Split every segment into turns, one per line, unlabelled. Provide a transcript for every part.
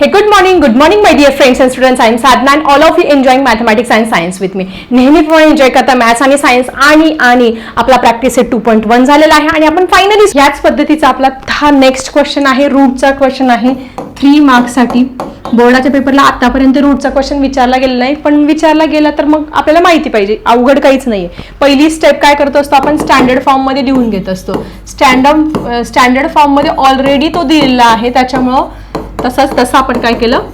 Hey, good morning, good morning, my dear friends and students. I am Sadna and all of you enjoying mathematics and science with me. नेहमीप्रमाणे enjoy करता maths आणि science आणि आणि आपला practice हे two point one झालेला आहे. आणि आपण फायनली ह्याच पद्धतीचा आपला हा नेक्स्ट क्वेश्चन आहे. रूटचा क्वेश्चन आहे. थ्री मार्क्ससाठी बोर्डाच्या पेपरला आतापर्यंत रूटचा क्वेश्चन विचारला गेला नाही पण विचारला गेला तर मग आपल्याला माहिती पाहिजे. अवघड काहीच नाहीये. पहिली स्टेप काय करत असतो आपण? स्टँडर्ड फॉर्ममध्ये लिहून घेत असतो. स्टँडर्ड स्टँडर्ड फॉर्ममध्ये ऑलरेडी तो दिलेला आहे. त्याच्यामुळं तसंच तसं आपण काय केलं?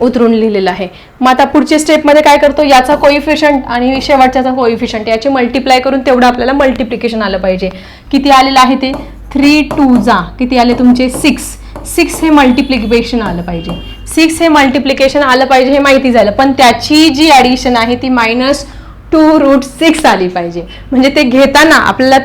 उतरून लिहिलेलं आहे. मग आता पुढच्या स्टेपमध्ये काय करतो? याचा कोइफिशंट आणि शेवटच्याचा कोइफिशंट याची मल्टिप्लाय करून तेवढं आपल्याला मल्टिप्लिकेशन आलं पाहिजे. किती आलेलं आहे ते? थ्री टू जा. किती आले तुमचे? सिक्स सिक्स हे मल्टिप्लिकेशन आलं पाहिजे. सिक्स हे मल्टिप्लिकेशन आलं पाहिजे हे माहिती झालं. पण त्याची जी ॲडिशन आहे ती मायनस टू रूट सिक्स आली पाहिजे. म्हणजे ते घेताना आपल्याला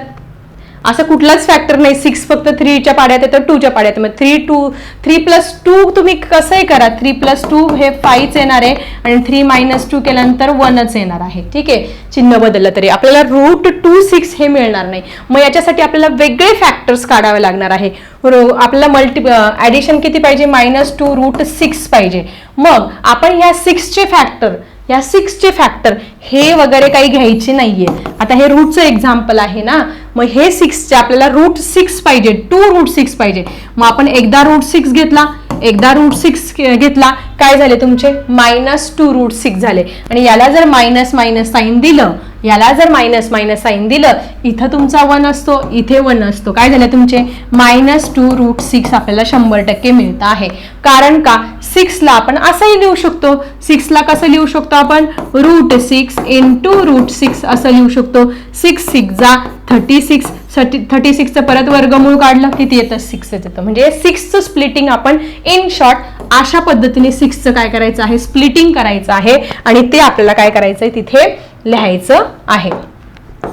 असं कुठलाच फॅक्टर नाही. सिक्स फक्त थ्रीच्या पाड्यात येतं टूच्या पाड्यात मग three two three plus two तुम्ही कसंही करा. थ्री प्लस टू हे फाईव्हच येणार आहे आणि थ्री मायनस टू केल्यानंतर वनच येणार आहे. ठीक आहे? चिन्ह बदललं तरी. आपल्याला रूट टू सिक्स हे मिळणार नाही. मग याच्यासाठी आपल्याला वेगळे फॅक्टर्स काढावे लागणार आहे. आपल्याला मल्टी ॲडिशन किती पाहिजे? मायनस टू रूट सिक्स पाहिजे. मग आपण ह्या सिक्सचे फॅक्टर या सिक्सचे फॅक्टर हे वगैरे काही घ्यायचे नाहीये. आता हे रूटचं एक्झाम्पल आहे ना. मग हे सिक्सचे आपल्याला रूट सिक्स पाहिजे. टू रूट सिक्स पाहिजे. मग आपण एकदा रूट सिक्स घेतला एकदा रूट सिक्स घेतला काय झाले तुमचे? मायनस टू रूट सिक्स झाले. आणि याला जर मायनस मायनस साईन दिलं याला जर मायनस मायनस साईन दिलं इथं तुमचा वन असतो इथे वन असतो. काय झालं तुमचे? मायनस टू रूट सिक्स आपल्याला शंभर टक्के मिळतं आहे. कारण का? सिक्सला आपण असंही लिहू शकतो. सिक्सला कसं लिहू शकतो आपण? Root six in two root six असं लिहू शकतो. सिक्स सिक्स जा थर्टी सिक्स थर्टी थर्टी सिक्सचं परत वर्गमूळ काढलं किती येतं? सिक्सच येतं. म्हणजे सिक्सचं स्प्लिटिंग आपण इन शॉर्ट अशा पद्धतीने सिक्सचं काय करायचं आहे? स्प्लिटिंग करायचं आहे. आणि ते आपल्याला काय करायचं आहे? तिथे लिहायचं आहे.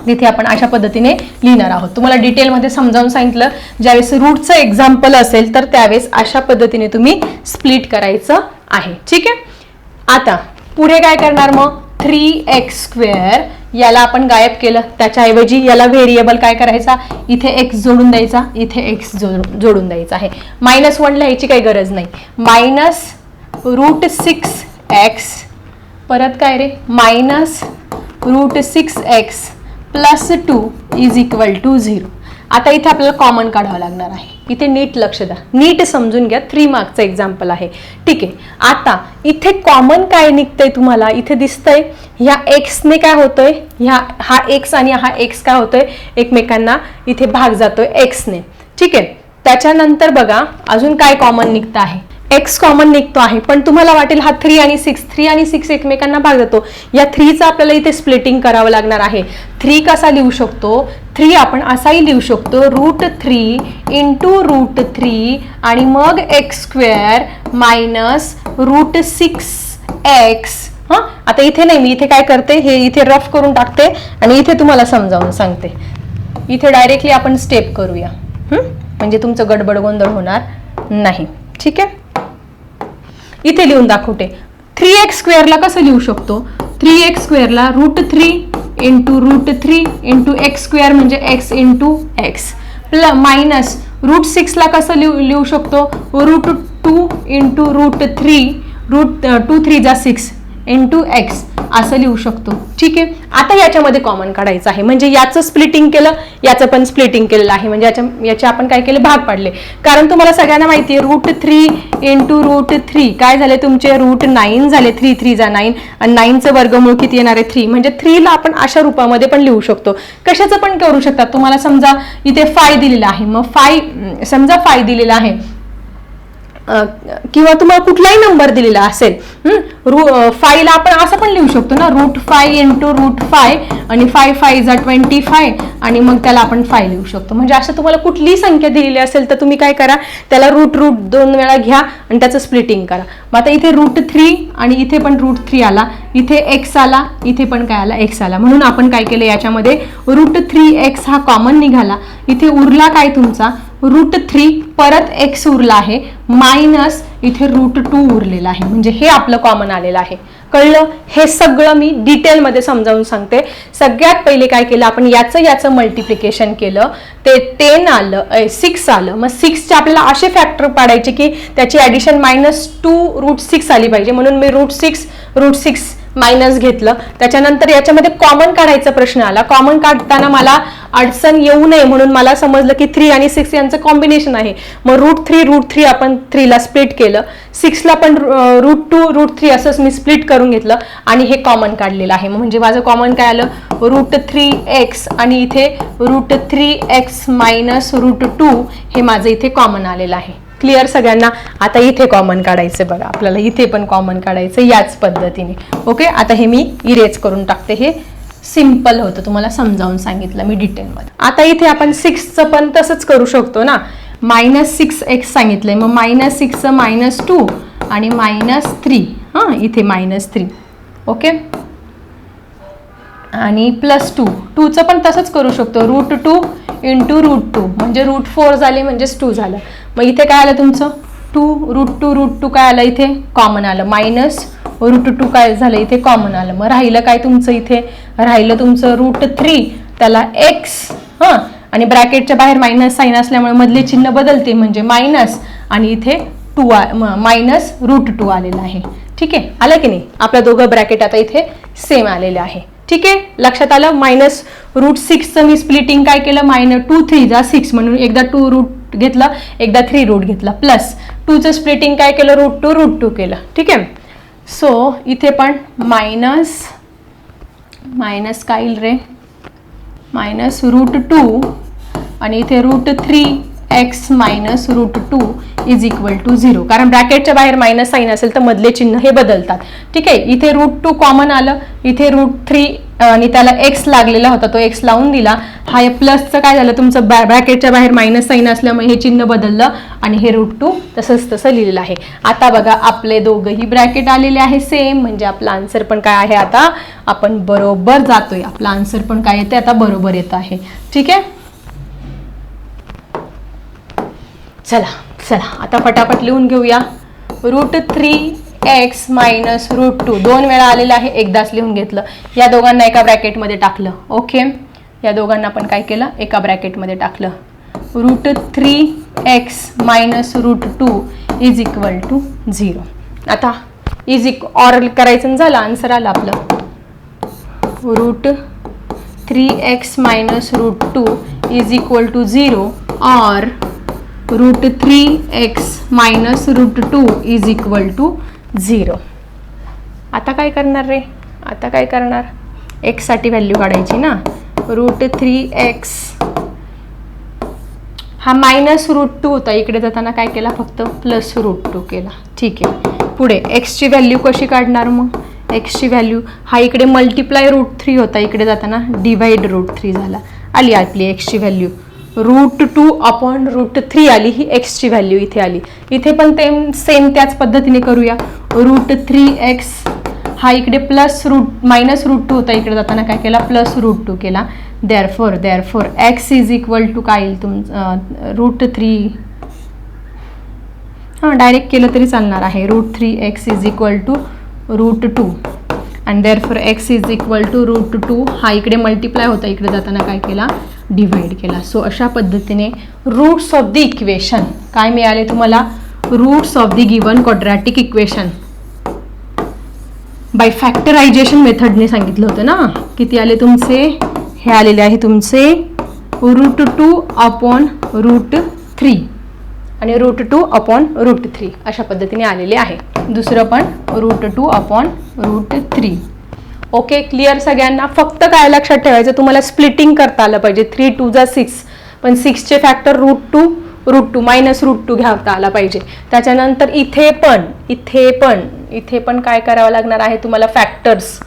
तिथे आपण अशा पद्धतीने लिहिणार आहोत. तुम्हाला डिटेलमध्ये समजावून सांगितलं ज्यावेळेस रूटचं एक्झाम्पल असेल तर त्यावेळेस अशा पद्धतीने तुम्ही स्प्लिट करायचं आहे. ठीक आहे? आता पुढे काय करणार मग? थ्री एक्स स्क्वेअर याला आपण गायब केलं. त्याच्याऐवजी याला व्हेरिएबल काय करायचा? इथे एक्स जोडून द्यायचा. इथे एक्स जोडून जोडून द्यायचा आहे. मायनस वन लिहायची काही गरज नाही. मायनस रूट सिक्स एक्स परत काय रे? Minus root six x plus two is equal to zero आता इथे आपल्याला कॉमन काढावं लागणार आहे. इथे नीट लक्ष द्या. नीट समजून घ्या. थ्री मार्कचं एक्झाम्पल आहे. ठीक आहे. आता इथे कॉमन काय निघतंय तुम्हाला? इथे दिसतंय ह्या एक्सने काय होतोय? ह्या हा एक्स आणि हा एक्स काय होतोय? एकमेकांना इथे भाग जातोय एक्सने ठीक आहे. त्याच्यानंतर बघा अजून काय कॉमन निघतं आहे? एक्स कॉमन निघतो आहे. पण तुम्हाला वाटेल हा थ्री आणि सिक्स थ्री आणि सिक्स एकमेकांना भाग देतो. या थ्रीचं आपल्याला इथे स्प्लिटिंग करावं लागणार आहे. थ्री कसा लिहू शकतो? थ्री आपण असाही लिहू शकतो. Root three into root three आणि मग x square minus root six x हां? आता इथे नाही मी इथे काय करते? हे इथे रफ करून टाकते आणि इथे तुम्हाला समजावून सांगते. इथे डायरेक्टली आपण स्टेप करूया. म्हणजे तुमचं गडबड गोंधळ होणार नाही. ठीक आहे? इथे लिहून दाखवते. थ्री एक्स स्क्वेअरला कसं लिहू शकतो? Three x स्क्वेअरला root three into root three into x square म्हणजे x into x plus minus root सिक्सला कसं लिहू लिहू शकतो? Root two into root three root two three जा सिक्स इंटू एक्स असं लिहू शकतो. ठीक आहे? आता याच्यामध्ये कॉमन काढायचं आहे. म्हणजे याचं स्प्लिटिंग केलं याचं पण स्प्लिटिंग केलेलं आहे. म्हणजे याच्या याचे आपण काय केले? भाग पाडले. कारण तुम्हाला सगळ्यांना माहिती आहे root three into root three काय झाले तुमचे? रूट नाईन झाले. थ्री थ्री जा नाईन आणि नाईनचं वर्गमूळ किती येणार आहे? थ्री म्हणजे थ्रीला आपण अशा रूपामध्ये पण लिहू शकतो. कशाचं पण करू शकतात तुम्हाला समजा इथे फाय दिलेलं आहे. मग फाय समजा फाय दिलेला आहे. किंवा तुम्हाला कुठलाही नंबर दिलेला असेल रू फायला आपण असं पण लिहू शकतो ना root five into root five आणि फाय फाय जा ट्वेंटी फाय आणि मग त्याला आपण फाय लिहू शकतो. म्हणजे असं तुम्हाला कुठलीही संख्या दिलेली असेल तर तुम्ही काय करा त्याला रूट रूट दोन वेळा घ्या आणि त्याचं स्प्लिटिंग करा. मग आता इथे रूट थ्री आणि इथे पण रूट थ्री आला इथे एक्स आला इथे पण काय आला एक्स आला. म्हणून आपण काय केलं याच्यामध्ये रूट थ्री एक्स हा कॉमन निघाला. इथे उरला काय तुमचा? रूट थ्री परत एक्स उरला आहे. मायनस इथे रूट टू उरलेला आहे. म्हणजे हे आपलं कॉमन आलेलं आहे. कळलं? हे सगळं मी डिटेलमध्ये समजावून सांगते. सगळ्यात पहिले काय केलं? आपण याचं याचं मल्टिप्लिकेशन केलं. ते टेन आलं सिक्स आलं. मग सिक्सचे आपल्याला असे फॅक्टर पाडायचे की त्याची addition minus two root six आली पाहिजे. म्हणून मी root six root six minus घेतलं. त्याच्यानंतर याच्यामध्ये कॉमन काढायचा प्रश्न आला. कॉमन काढताना मला अडचण येऊ नये म्हणून मला समजलं की थ्री आणि सिक्स यांचं कॉम्बिनेशन आहे. मग रूट थ्री रूट थ्री आपण थ्रीला स्प्लिट केलं. सिक्सला पण रूट टू रूट थ्री असंच मी स्प्लिट करून घेतलं आणि हे कॉमन काढलेलं आहे. म्हणजे माझं कॉमन काय आलं? रूट थ्री एक्स आणि इथे root three x minus root two हे माझं इथे कॉमन आलेलं आहे. क्लिअर सगळ्यांना. आता इथे कॉमन काढायचं बघा. आपल्याला इथे पण कॉमन काढायचं याच पद्धतीने. ओके आता हे मी इरेज करून टाकते. हे सिंपल होतं. तुम्हाला समजावून सांगितलं मी डिटेलमध्ये आता इथे आपण सिक्सचं पण तसंच करू शकतो ना. मायनस सिक्स एक्स सांगितलंय. मग मायनस सिक्सचं मायनस टू आणि मायनस थ्री हां इथे मायनस थ्री ओके आणि प्लस टू टूचं पण तसंच करू शकतो. Root two into root two म्हणजे रूट फोर झाले म्हणजेच टू झालं. मग इथे काय आलं तुमचं? Two root two root two काय आलं इथे? कॉमन आलं. मायनस रूट टू काय झालं इथे? कॉमन आलं. मग राहिलं काय तुमचं इथे? राहिलं तुमचं रूट थ्री त्याला एक्स हां? आणि ब्रॅकेटच्या बाहेर मायनस साईन असल्यामुळे मधले चिन्ह बदलते. म्हणजे मायनस आणि इथे टू मायनस रूट टू आलेलं आहे. ठीक आहे? आलं की नाही? आपल्या दोघं ब्रॅकेट आता इथे सेम आलेले आहे. ठीक आहे? लक्षात आलं? मायनस रूट सिक्सचं मी स्प्लिटिंग काय केलं? मायनस टू थ्री जा सिक्स म्हणून. एकदा टू रूट घेतलं एकदा थ्री रूट घेतला. प्लस टूचं स्प्लिटिंग काय केलं? रूट टू रूट टू केलं. ठीक आहे? सो इथे पण मायनस मायनस काय रे? मायनस रूट टू आणि इथे root three x minus root two is equal to zero कारण ब्रॅकेटच्या बाहेर मायनस साईन असेल तर मधले चिन्ह हे बदलतात. ठीक आहे? इथे रूट टू कॉमन आलं. इथे रूट थ्री आणि त्याला एक्स लागलेला होता. तो एक्स लावून दिला. हा प्लसचं काय झालं? तुमचं ब्रॅकेटच्या बाहेर मायनस साईन असल्यामुळे हे चिन्ह बदललं आणि हे रूट टू तसंच तसं लिहिलेलं आहे. आता बघा आपले दोघंही ब्रॅकेट आलेले आहे सेम म्हणजे आपला आन्सर पण काय आहे आता? आपण बरोबर जातोय. आपला आन्सर पण काय येते आता बरोबर येत आहे. ठीक आहे? चला चला आता फटाफट लिहून घेऊया. Root three x minus root two दोन वेळा आलेलं आहे एकदाच लिहून घेतलं. या दोघांना एका ब्रॅकेटमध्ये टाकलं. ओके या दोघांना आपण काय केलं? एका ब्रॅकेटमध्ये टाकलं. Root three x minus root two is equal to zero आता इज इक ऑर करायचं झालं आन्सर आलं आपलं. Root three x minus root two is equal to zero or root three x minus root two is equal to zero आता काय करणार रे? आता काय करणार? एक्ससाठी व्हॅल्यू काढायची ना? रूट थ्री एक्स हा मायनस रूट टू होता. इकडे जाताना काय केला? फक्त प्लस रूट टू केला. ठीक आहे. पुढे एक्सची व्हॅल्यू कशी काढणार मग? एक्सची व्हॅल्यू हा इकडे मल्टिप्लाय रूट थ्री होता. इकडे जाताना डिवाइड रूट थ्री झाला. आली आपली एक्सची value root two upon root three आली ही एक्सची व्हॅल्यू इथे आली. इथे पण ते सेम त्याच पद्धतीने करूया. रूट थ्री एक्स हा इकडे plus root minus root two होता इकडे जाताना काय केला? प्लस रूट टू केला. Therefore therefore x is equal to काय येईल तुम रूट थ्री हां डायरेक्ट केलं तरी चालणार आहे. Root three x is equal to root two and therefore x is equal to root two हा इकडे मल्टिप्लाय होता इकडे जाताना काय केला? डिवाइड केला. सो अशा पद्धतीने रूट्स ऑफ द इक्वेशन काय मिळाले तुम्हाला? Roots of the given quadratic equation by factorisation मेथडने सांगितलं होतं ना? किती आले तुमचे? हे आलेले आहे तुमचे root two upon root three आणि root two upon root three अशा पद्धतीने आलेले आहे. दुसरं पण root two upon root three okay clear सगळ्यांना. फक्त काय लक्षात ठेवायचं? तुम्हाला स्प्लिटिंग करता आलं पाहिजे. थ्री टू जा सिक्स पण सिक्सचे factor root two root two minus root two घ्यावता आला पाहिजे. त्याच्यानंतर इथे पण इथे पण इथे पण काय करावं लागणार आहे तुम्हाला? फॅक्टर्स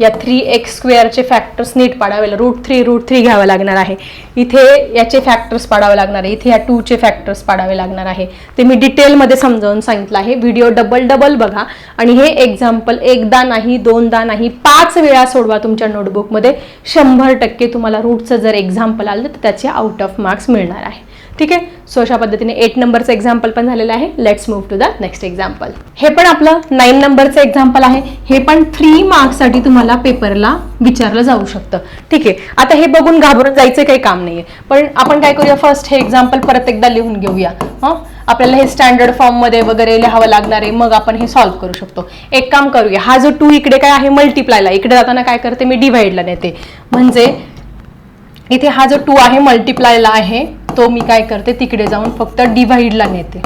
या थ्री एक्स स्क्वेअरचे फॅक्टर्स नीट पाडावे रूट थ्री रूट थ्री घ्यावं लागणार आहे. इथे याचे फॅक्टर्स पाडावे लागणार आहे. इथे या टूचे फॅक्टर्स पाडावे लागणार आहे. ते मी डिटेलमध्ये समजावून सांगितलं आहे. व्हिडिओ डबल डबल बघा. आणि हे एक्झाम्पल एकदा नाही दोनदा नाही पाच वेळा सोडवा तुमच्या नोटबुकमध्ये शंभर टक्के तुम्हाला रूटचं जर एक्झाम्पल आलं तर त्याचे आउट ऑफ मार्क्स मिळणार आहे. ठीक आहे? सो अशा पद्धतीने एट नंबरचं एक्झाम्पल पण झालेलं आहे. Let's move to the next example हे पण आपलं नाईन नंबरचं एक्झाम्पल आहे. हे पण थ्री मार्क्ससाठी तुम्हाला पेपरला विचारलं जाऊ शकतं. ठीक आहे. आता हे बघून घाबरून जायचं काही काम नाहीये. पण आपण काय करूया? फर्स्ट हे एक्झाम्पल परत एकदा लिहून घेऊया. हं? आपल्याला हे स्टँडर्ड फॉर्ममध्ये वगैरे लिहावं लागणार आहे. मग आपण हे सॉल्व्ह करू शकतो. एक काम करूया. हा जो टू इकडे काय आहे? मल्टिप्लायला इकडे जाताना काय करते? मी डिव्हाइडला नेते. म्हणजे इथे हा जो टू आहे मल्टिप्लायला आहे. तो मी काय करते तिकडे जाऊन फक्त डिव्हाइडला नेते.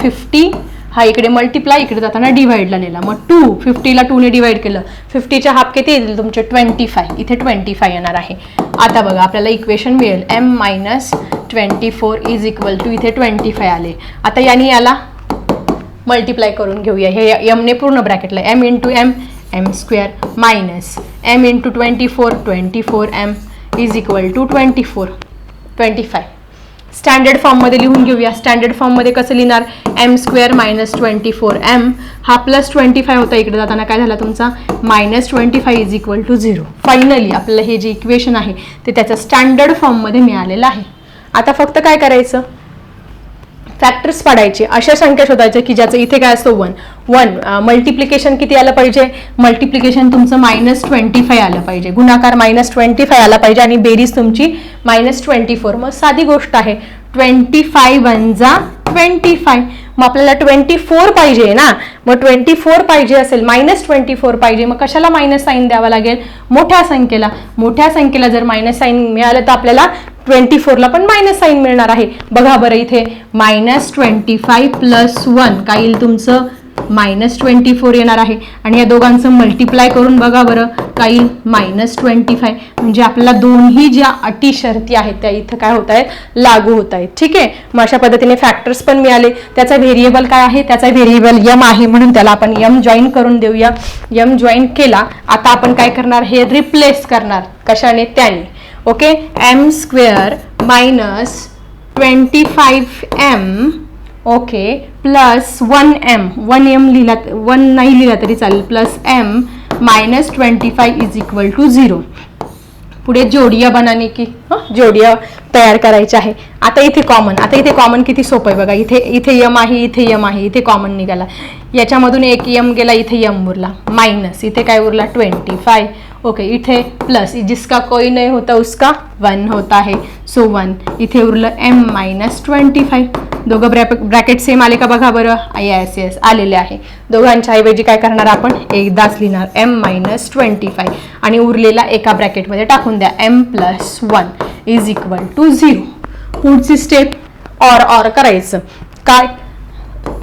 फिफ्टी हा इकडे मल्टिप्लाय इकडे जाताना डिव्हाइडला नेला. मग टू फिफ्टीला टूने डिवाइड केलं. फिफ्टीच्या हाफ किती येतील तुमचे? ट्वेंटी फाय इथे ट्वेंटी फाय येणार आहे. आता बघा आपल्याला इक्वेशन मिळेल. M minus twenty four is equal to इथे ट्वेंटी फाय आले. आता याने याला मल्टिप्लाय करून घेऊया. हे एमने पूर्ण ब्रॅकेटला M into M M square minus M into twenty four twenty four M is equal to twenty four twenty five standard फॉर्ममध्ये लिहून घेऊया. स्टँडर्ड फॉर्ममध्ये कसं लिहिणार? M square minus twenty four M हा प्लस ट्वेंटी फाय होता इकडे जाताना. काय झाला तुमचा? Minus twenty five is equal to zero finally आपलं हे जे इक्वेशन आहे ते त्याच्या स्टँडर्ड फॉर्ममध्ये मिळालेलं आहे. आता फक्त काय करायचं? फॅक्टर्स पाडायचे अशा संख्या शोधायच्या की ज्याचं इथे काय असतो वन वन मल्टिप्लिकेशन किती आलं पाहिजे? मल्टिप्लिकेशन तुमचं मायनस ट्वेंटी फाय आलं पाहिजे. गुणाकार मायनस ट्वेंटी फाय आला पाहिजे आणि बेरीज तुमची मायनस ट्वेंटी फोर मग साधी गोष्ट आहे. ट्वेंटी फाय वन जा ट्वेंटी फाय मग आपल्याला ट्वेंटी फोर पाहिजे ना? मग ट्वेंटी फोर पाहिजे असेल मायनस ट्वेंटी फोर पाहिजे. मग कशाला मायनस साईन द्यावा लागेल? मोठ्या संख्येला. मोठ्या संख्येला जर मायनस साईन मिळालं तर आपल्याला ट्वेंटी फोरला पण मायनस साईन मिळणार आहे. बघा बरं इथे minus twenty five plus one काय येईल तुमचं मायनस ट्वेंटी फोर येणार आहे. आणि या दोघांचं मल्टिप्लाय करून बघा बरं काही मायनस ट्वेंटी फाय म्हणजे आपल्याला दोन्ही ज्या अटी शर्ती आहेत त्या इथं काय होत आहेत? लागू होत आहेत. ठीक आहे? मग अशा पद्धतीने फॅक्टर्स पण मिळाले. त्याचा व्हेरिएबल काय आहे? त्याचा व्हेरिएबल यम आहे म्हणून त्याला आपण यम जॉईन करून देऊया. यम जॉईन केला. आता आपण काय करणार? हे रिप्लेस करणार. कशाने? त्याने. Okay? M square minus twenty five M okay? Plus one M one M लिहिला वन नाही लिहिला तरी चालेल. Plus M minus twenty five is equal to zero पुढे जोडिया बनाने की हं? जोडिया तयार करायचे आहे. आता इथे कॉमन आता इथे कॉमन किती सोपं आहे बघा. इथे इथे यम आहे इथे यम आहे. इथे कॉमन निघाला. याच्यामधून एक यम गेला इथे यम उरला. मायनस इथे काय उरला? ट्वेंटी फाय ओके इथे प्लस जिसका कोई नहीं होता उसका वन होता है. सो वन इथे उरलं एम मायनस ट्वेंटी फाईव्ह दोघं ब्रॅप ब्रॅकेट सेम आले का बघा बरं? Ah, येस येस आलेले आहे. दोघांच्या ऐवजी काय करणार आपण? एकदाच लिहिणार. एम मायनस ट्वेंटी फाईव्ह आणि उरलेला एका ब्रॅकेटमध्ये टाकून द्या. M plus one is equal to zero पुढची स्टेप ऑर ऑर करायचं. काय?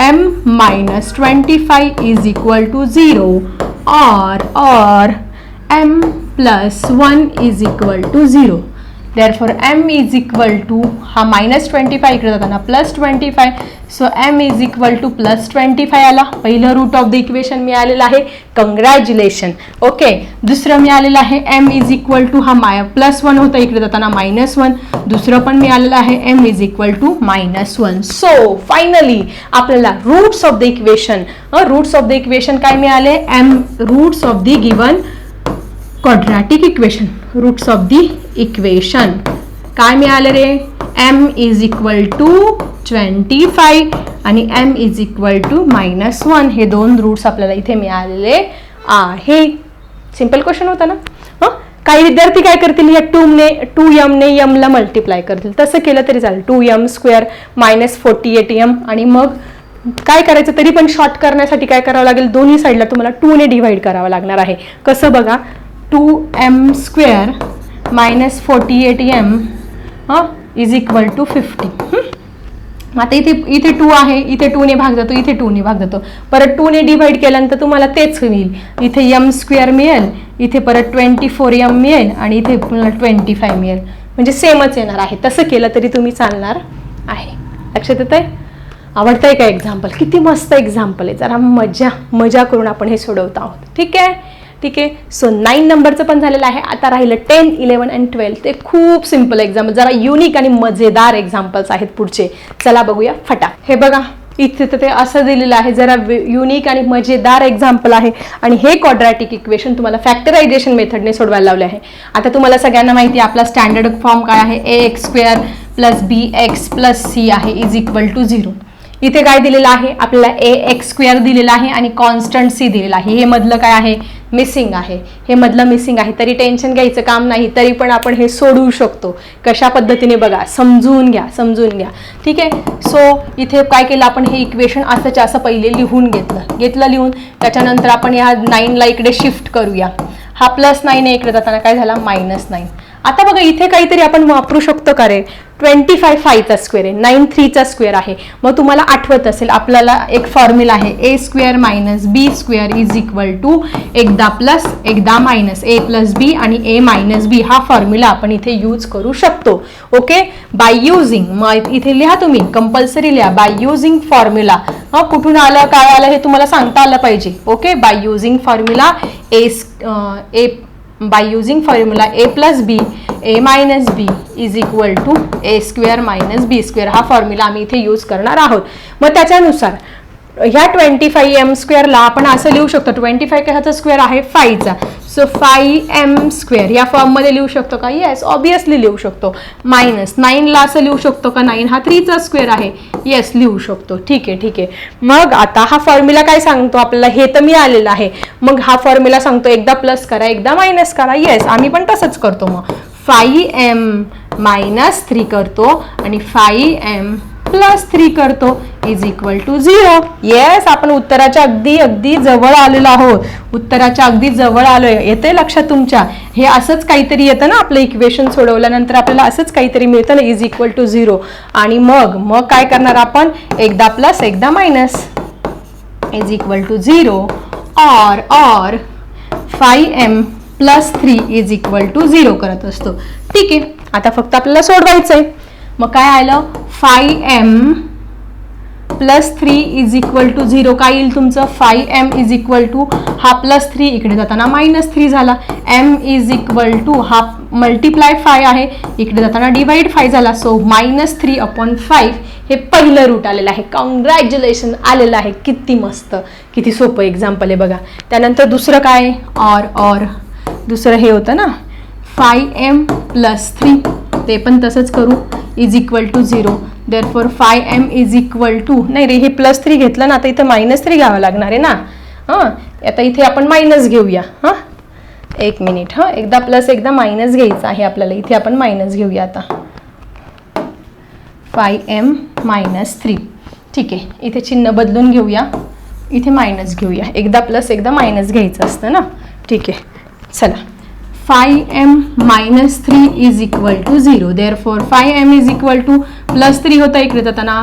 M minus twenty five is equal to zero or or M plus one is equal to zero therefore m is equal to हा minus twenty five इकडे जाताना plus twenty five so M is equal to plus twenty five आला. पहिलं route of the equation मिळालेलं आहे. कंग्रॅच्युलेशन okay दुसरं मिळालेलं आहे. एम इज इक्वल टू हा माय प्लस वन होता इकडे जाताना मायनस वन दुसरं पण मिळालेलं आहे. M is equal to minus one so finally आपल्याला roots of the equation roots of the equation काय मिळाले? M roots of the given quadratic equation roots of the equation काय मिळालं रे? M is equal to twenty five आणि M is equal to minus one हे दोन roots आपल्याला इथे मिळालेले आहे. सिंपल क्वेश्चन होता ना? हं? काही विद्यार्थी काय करतील? या टूने टू यमने यमला मल्टिप्लाय करतील. तसं केलं तरी चालेल. Two M square minus forty eight M आणि मग काय करायचं? तरी पण शॉर्ट करण्यासाठी काय करावं लागेल? दोन्ही साईडला तुम्हाला टूने डिवाइड करावं लागणार आहे. कसं बघा? Two M square minus forty eight M is equal to fifty आता इथे इथे टू आहे इथे टूने भाग जातो इथे टूने भाग जातो. परत टूने डिवाइड केल्यानंतर तुम्हाला तेच मिळेल इथे यम स्क्वेअर मिळेल इथे परत ट्वेंटी फोर यम मिळेल आणि इथे पुन्हा ट्वेंटी फाय मिळेल. म्हणजे सेमच येणार आहे. तसं केलं तरी तुम्ही चालणार आहे. लक्षात येत आहे आवडतंय का एक्झाम्पल किती मस्त एक्झाम्पल आहे. जरा मजा मजा करून आपण हे सोडवत आहोत. ठीक आहे? ठीक आहे? सो नाईन नंबरचं पण झालेलं आहे. आता राहिलं टेन इलेवन अँड ट्वेल्थ ते खूप सिंपल एक्झाम्पल जरा युनिक आणि मजेदार एक्झाम्पल्स आहेत पुढचे. चला बघूया फटा हे बघा इथे तर ते असं दिलेलं आहे. जरा युनिक आणि मजेदार एक्झाम्पल आहे. आणि हे क्वाड्रॅटिक इक्वेशन तुम्हाला फॅक्टरायझेशन मेथडने सोडवायला लावले आहे. आता तुम्हाला सगळ्यांना माहिती आहे आपला स्टँडर्ड फॉर्म काय आहे? A X square plus B X plus C आहे. इज इक्वल टू झिरो इथे काय दिलेलं आहे? आपल्याला ए एक्स स्क्वेअर दिलेला आहे आणि कॉन्स्टंट सी दिलेला आहे. हे मधलं काय आहे? मिसिंग आहे. हे मधलं मिसिंग आहे. तरी टेन्शन घ्यायचं काम नाही. तरी पण आपण हे सोडवू शकतो. कशा पद्धतीने बघा? समजून घ्या समजून घ्या. ठीक आहे? सो इथे काय केलं आपण? हे इक्वेशन असंच असं पहिले लिहून घेतलं. घेतलं लिहून. त्याच्यानंतर आपण या नाईनला इकडे शिफ्ट करूया. हा प्लस नाईन आहे इकडे जाताना. काय झाला? मायनस नाईन आता बघा इथे काहीतरी आपण वापरू शकतो का रे? ट्वेंटी फाय फायचा स्क्वेअर आहे. नाईन थ्रीचा स्क्वेअर आहे. मग तुम्हाला आठवत असेल आपल्याला एक फॉर्म्युला आहे. A square minus B square is equal to एकदा प्लस एकदा मायनस ए प्लस बी आणि ए मायनस बी हा फॉर्म्युला आपण इथे यूज करू शकतो. ओके बाय युझिंग मग इथे लिहा तुम्ही कंपल्सरी लिहा. बाय युझिंग फॉर्म्युला हा कुठून आलं काय आलं हे तुम्हाला सांगता आलं पाहिजे. Okay by using formula A A by using formula A plus B A minus B is equal to A square minus B square हा फॉर्म्युला आम्ही इथे यूज करणार आहोत. मग त्याच्यानुसार ह्या ट्वेंटी फाय एम स्क्वेअरला आपण असं लिहू शकतो. ट्वेंटी फाय ह्याचा स्क्वेअर आहे फायचा सो फाय एम स्क्वेअर या फॉर्ममध्ये लिहू शकतो का? येस ऑब्वियसली लिहू शकतो. मायनस नाईनला असं लिहू शकतो का? नाईन हा थ्रीचा स्क्वेअर आहे. येस लिहू शकतो. ठीक आहे ठीक आहे. मग आता हा फॉर्म्युला काय सांगतो? आपल्याला हे तर मी आलेलं आहे. मग हा फॉर्म्युला सांगतो एकदा प्लस करा एकदा मायनस करा. येस आम्ही पण तसंच करतो मग. फाई एम मायनस थ्री करतो आणि फाई एम प्लस थ्री करतो. Is equal to zero. Yes आपण उत्तराच्या अगदी अगदी जवळ आलेलो आहोत. उत्तराच्या अगदी जवळ आलोय. येते लक्षात तुमच्या? हे असंच काहीतरी येतं ना आपलं इक्वेशन सोडवल्यानंतर आपल्याला असंच काहीतरी मिळतं ना इज इक्वल टू झिरो आणि मग मग काय करणार आपण? एकदा प्लस एकदा minus is equal to zero or or five M plus three is equal to zero करत असतो. ठीक आहे आता फक्त आपल्याला सोडवायचं आहे मग काय आलं? Five M plus three is equal to zero. काय येईल तुमचं? Five M is equal to हा प्लस थ्री इकडे जाताना मायनस थ्री झाला. एम इज इक्वल टू हा मल्टिप्लाय फाय आहे. इकडे जाताना डिवाइड फाय झाला. So minus three upon five हे पहिलं रूट आलेलं आहे. कॉंग्रॅच्युलेशन आलेलं आहे. किती मस्त किती सोपं एक्झाम्पल आहे बघा. त्यानंतर दुसरं काय? ऑर ऑर दुसरं हे होतं ना? फाय एम प्लस थ्री ते पण तसंच करू. Is equal to zero therefore five M is equal to नाही रे हे प्लस थ्री घेतलं ना आता इथं मायनस थ्री घ्यावं लागणार आहे ना? हां? आता इथे आपण मायनस घेऊया. हां? एक मिनिट हां? एकदा प्लस एकदा मायनस घ्यायचं आहे आपल्याला. इथे आपण मायनस घेऊया आता. फाय एम मायनस थ्री ठीक आहे. इथे चिन्ह बदलून घेऊया. इथे मायनस घेऊया. एकदा प्लस एकदा मायनस घ्यायचं असतं ना? ठीक आहे. चला. Five M minus three is equal to zero therefore five M is equal to plus three होता इकडे जाताना.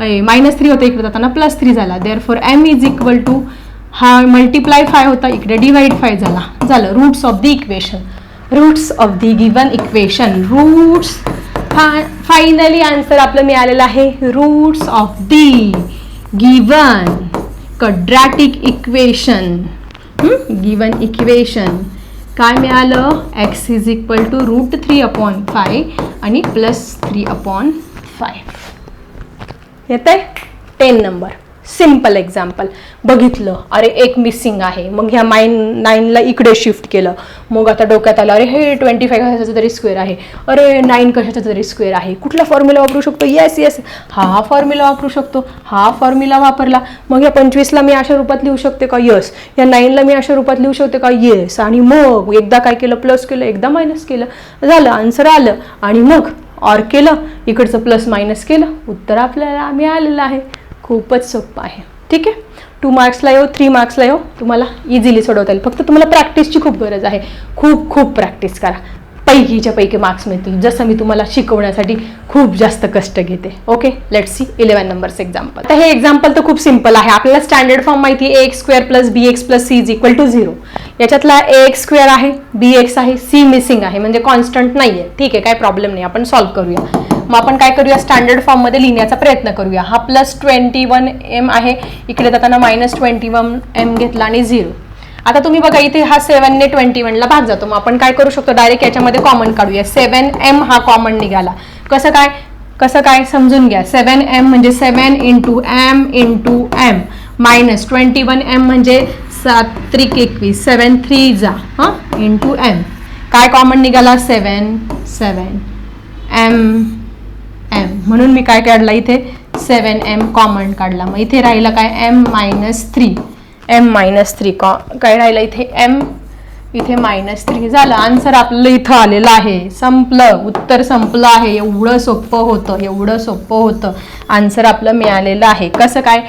मायनस थ्री होता इकडे जाताना प्लस थ्री झाला. Therefore M is equal to हा मल्टिप्लाय फाय होता इकडे डिवाइड फाय झाला. झालं. Roots of the equation roots of the given equation roots finally answer आपलं मिळालेलं आहे. Roots of the given quadratic equation given equation काय मिळालं? X is equal to root three upon five आणि प्लस थ्री अपॉन फाय येत आहे ten number simple example बघितलं अरे एक मिसिंग आहे. मग ह्या माइन नाईनला इकडे शिफ्ट केलं. मग आता डोक्यात आलं अरे हे ट्वेंटी फाय कशाचं तरी स्क्वेअर आहे. अरे नाईन कशाचं तरी स्क्वेअर आहे. कुठला फॉर्म्युला वापरू शकतो? येस येस हा फॉर्म्युला वापरू शकतो. हा फॉर्म्युला वापरला. मग या पंचवीसला मी अशा रूपात लिहू शकते का? यस या नाईनला मी अशा रूपात लिहू शकते का? येस आणि मग एकदा काय केलं? प्लस केलं एकदा मायनस केलं. झालं आन्सर आलं. आणि मग ऑर केलं. इकडचं प्लस मायनस केलं. उत्तर आपल्याला मिळालेलं आहे. खूपच सोपं आहे. ठीक आहे? टू मार्क्सला येऊ थ्री मार्क्सला येऊ तुम्हाला इझिली सोडवता येईल. फक्त तुम्हाला प्रॅक्टिसची खूप गरज आहे. खूप खूप प्रॅक्टिस करा. पैकीच्या पैकी मार्क्स मिळतील. जसं मी तुम्हाला शिकवण्यासाठी खूप जास्त कष्ट घेते. Okay let see eleven numbers example तर हे एक्झाम्पल तर खूप सिंपल आहे. आपल्याला स्टँडर्ड फॉर्म माहिती आहे. X square plus B X plus C is equal to zero याच्यातला ए एक्स स्क्वेअर आहे बी एक्स आहे सी मिसिंग आहे. म्हणजे कॉन्स्टंट नाही आहे ठीक आहे काय प्रॉब्लेम नाही. आपण सॉल्व्ह करूया. मग आपण काय करूया? स्टँडर्ड फॉर्ममध्ये लिहिण्याचा प्रयत्न करूया. हा प्लस ट्वेंटी वन एम आहे. इकडे जाताना मायनस ट्वेंटी वन एम घेतला आणि झिरो आता तुम्ही बघा इथे हा सेव्हनने ट्वेंटी वनला भाग जातो. मग आपण काय करू शकतो? डायरेक्ट याच्यामध्ये कॉमन काढूया. सेव्हन एम हा कॉमन निघाला. कसं काय? कसं काय? समजून घ्या. सेवन एम म्हणजे seven into M into M minus twenty one M म्हणजे सात त्रिक एकवीस. सेवन थ्री जा हां? इंटू एम काय कॉमन निघाला? सेवन सेवन एम एम म्हणून मी काय काढला इथे? सेवन एम कॉमन काढला. मग इथे राहिलं काय? M minus three M minus three कॉ काय राहिलं इथे? एम इथे मायनस थ्री झालं. आन्सर आपलं इथं आलेलं आहे. संपलं. उत्तर संपलं आहे. एवढं सोपं होतं. एवढं सोपं होतं. आन्सर आपलं मिळालेलं आहे. कसं काय?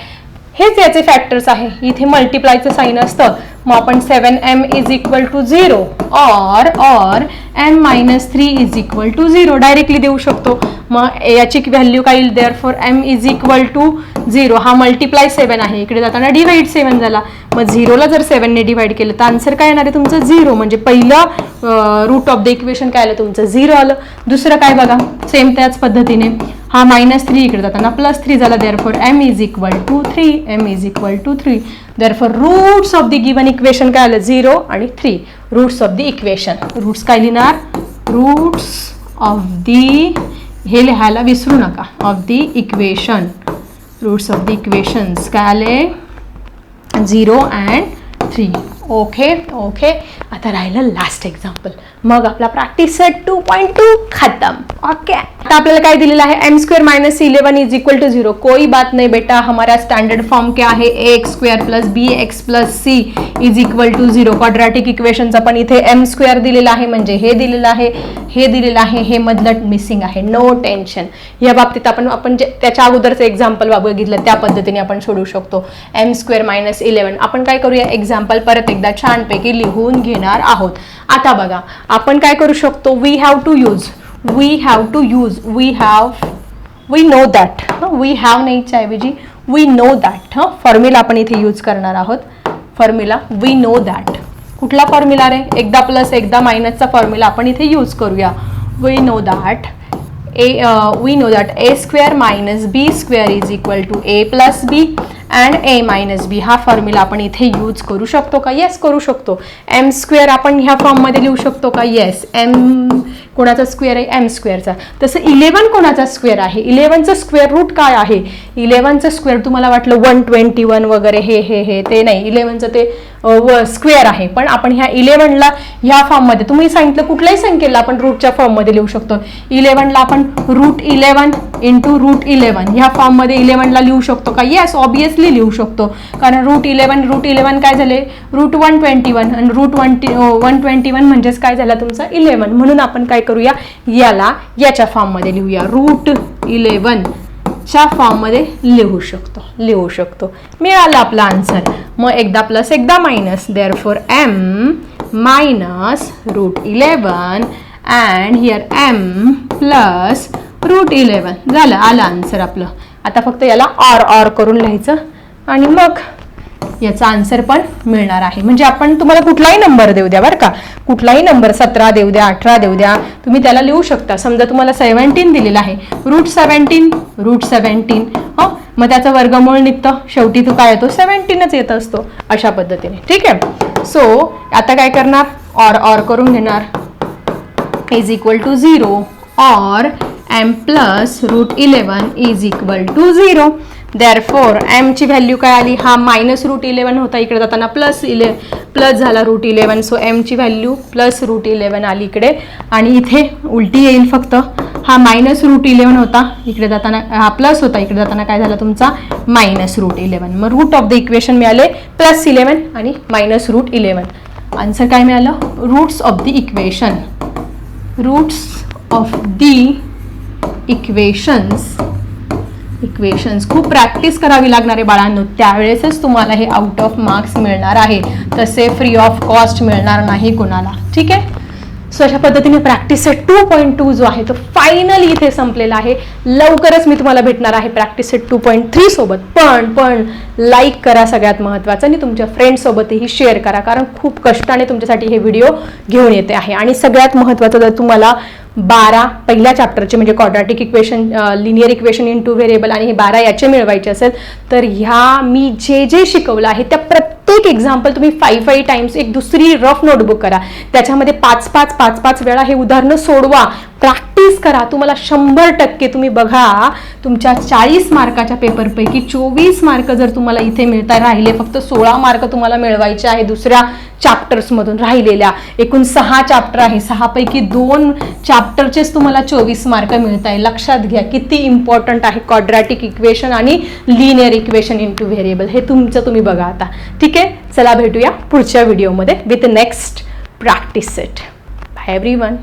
हेच याचे फॅक्टर्स आहे. इथे मल्टिप्लायचं साईन असतं. मग आपण seven M is equal to zero or or M minus three is equal to zero directly देऊ शकतो. मग याची व्हॅल्यू काय येईल? Therefore M is equal to zero हा मल्टिप्लाय सेवन आहे. इकडे जाताना डिवाइड सेवन झाला. मग झिरोला जर सेवनने डिवाइड केलं तर आन्सर काय येणार आहे तुमचं? झिरो म्हणजे पहिलं रूट ऑफ द इक्वेशन काय आलं तुमचं? झिरो आलं. दुसरं काय बघा? सेम त्याच पद्धतीने. हा मायनस थ्री इकडे जाताना. प्लस थ्री झाला. Therefore M is equal to three M is equal to three therefore roots of the given equation काय आलं? झिरो आणि three roots of the equation roots काय लिहिणार? रूट्स ऑफ दी हे लिहायला विसरू नका. Of the equation roots of the equations scale 0 and 3 okay okay ಅದರ the last example. मग आपला practice set two point two खतम. ओके आता आपल्याला काय दिलेलं आहे? M square minus eleven is equal to zero कोई बात नाही बेटा. हमारा स्टँडर्ड फॉर्म क्या आहे A X square plus B X plus C is equal to zero quadratic इक्वेशनचा पण इथे एम स्क्वेअर दिलेला आहे. म्हणजे हे दिलेलं आहे हे दिलेलं आहे हे मधलं मिसिंग आहे. नो टेन्शन या बाबतीत आपण आपण जे त्याच्या अगोदरचं एक्झाम्पल बघितलं त्या पद्धतीने आपण सोडू शकतो. एम स्क्वेअर मायनस इलेवन आपण काय करूया? एक्झाम्पल परत एकदा छानपैकी लिहून घेणार आहोत. आता बघा. आपण काय करू शकतो? We have to use we have to use we have we know that we have नाहीच्या ऐवजी we know that hmm formula आपण इथे यूज करणार आहोत. फॉर्म्युला वी नो दॅट कुठला फॉर्म्युला रे? एकदा प्लस एकदा मायनसचा फॉर्म्युला आपण इथे यूज करूया. We know that A uh, we know that A square minus B square is equal to A plus B and A minus B हा formula आपण इथे यूज करू शकतो का? येस करू शकतो. एम स्क्वेअर आपण ह्या फॉर्ममध्ये लिहू शकतो का? येस एम कोणाचा स्क्वेअर आहे? एम स्क्वेअरचा तसं इलेवन कोणाचा स्क्वेअर आहे? इलेवनचं स्क्वेअर रूट काय आहे? इलेवनचं स्क्वेअर तुम्हाला वाटलं वन ट्वेंटी वन वगैरे हे हे हे ते नाही. इलेवनचं ते स्क्वेअर आहे. पण आपण ह्या इलेव्हनला ह्या फॉर्ममध्ये तुम्ही सांगितलं कुठल्याही संख्येला आपण रूटच्या फॉर्ममध्ये लिहू शकतो. इलेव्हनला आपण root eleven into root eleven ह्या फॉर्ममध्ये इलेव्हनला लिहू शकतो का? येस ऑब्वियसली लिहू शकतो. कारण रूट इलेवन रूट इलेवन काय झाले? रूट वन ट्वेंटी वन आणि root one one twenty one म्हणजेच काय झाला तुमचा? इलेवन म्हणून आपण काय करूया? याला याच्या फॉर्ममध्ये लिहूया. रूट इलेवन च्या फॉर्ममध्ये लिहू शकतो लिहू शकतो. मिळालं आपला आन्सर मग एकदा प्लस एकदा minus therefore M minus root eleven and here M plus root eleven झालं आलं आन्सर आपलं. आता फक्त याला ऑर ऑर करून लिहायचं. आणि मग याचा आन्सर पण मिळणार आहे. म्हणजे आपण तुम्हाला कुठलाही नंबर देऊ द्या बरं का. कुठलाही नंबर सतरा देऊ द्या अठरा देऊ द्या तुम्ही त्याला लिहू शकता. समजा तुम्हाला सेव्हन्टीन दिलेला आहे. रूट सेव्हन्टीन रूट सेव्हन्टीन हो? मग त्याचं वर्गमूळ निघतं. शेवटी तो काय येतो? सेव्हन्टीनच येत असतो अशा पद्धतीने. ठीक आहे? सो आता काय करणार? ऑर ऑर करून घेणार. Is equal to zero or M plus root eleven is equal to zero therefore एमची value काय आली? हा मायनस रूट इलेवन होता इकडे जाताना प्लस इले प्लस झाला रूट इलेवन सो एमची व्हॅल्यू प्लस रूट इलेवन आली इकडे. आणि इथे उलटी येईल फक्त. हा मायनस रूट इलेवन होता इकडे जाताना हा प्लस होता इकडे जाताना. काय झाला तुमचा? मायनस रूट इलेवन मग रूट ऑफ द इक्वेशन मिळाले प्लस इलेवन आणि मायनस रूट इलेवन आन्सर काय मिळालं? Roots of the equation roots of the equations equations खूप प्रॅक्टिस करावी लागणार आहे बाळांनो त्यावेळेसच तुम्हाला हे आउट ऑफ मार्क्स मिळणार आहे. तसे फ्री ऑफ कॉस्ट मिळणार नाही कोणाला. ठीक आहे? सो अशा पद्धतीने practice set two point two जो आहे तो फायनली इथे संपलेला आहे. लवकरच मी तुम्हाला भेटणार आहे practice set two point three सोबत. पण पण लाईक करा सगळ्यात महत्त्वाचं आणि तुमच्या फ्रेंड्ससोबतही शेअर करा कारण खूप कष्टाने तुमच्यासाठी हे व्हिडिओ घेऊन येते आहे. आणि सगळ्यात महत्त्वाचं जर तुम्हाला बारा पहिल्या चॅप्टरचे म्हणजे quadratic equation linear equation in two variable आणि हे बारा याचे मिळवायचे असेल तर ह्या मी जे जे शिकवलं आहे त्या प्रत्येक प्रत्येक एक्झाम्पल तुम्ही फाईव्ह फाईव्ह टाइम्स एक दुसरी रफ नोटबुक करा. त्याच्यामध्ये पाच पाच पाच पाच वेळा हे उदाहरणं सोडवा. प्रॅक्टिस करा. तुम्हाला शंभर टक्के तुम्ही बघा तुमच्या चाळीस मार्काच्या पेपरपैकी चोवीस मार्क जर तुम्हाला इथे मिळता राहिले फक्त सोळा मार्क तुम्हाला मिळवायचे आहे दुसऱ्या चॅप्टर्समधून राहिलेल्या. एकूण सहा चॅप्टर आहे. सहापैकी दोन चॅप्टरचेच तुम्हाला चोवीस मार्क मिळत आहे लक्षात घ्या किती इम्पॉर्टंट आहे कॉड्रॅटिक इक्वेशन आणि linear equation in two variable हे तुमचं तुम्ही बघा आता. ठीक आहे? चला भेटूया पुढच्या व्हिडिओमध्ये with next practice set bye everyone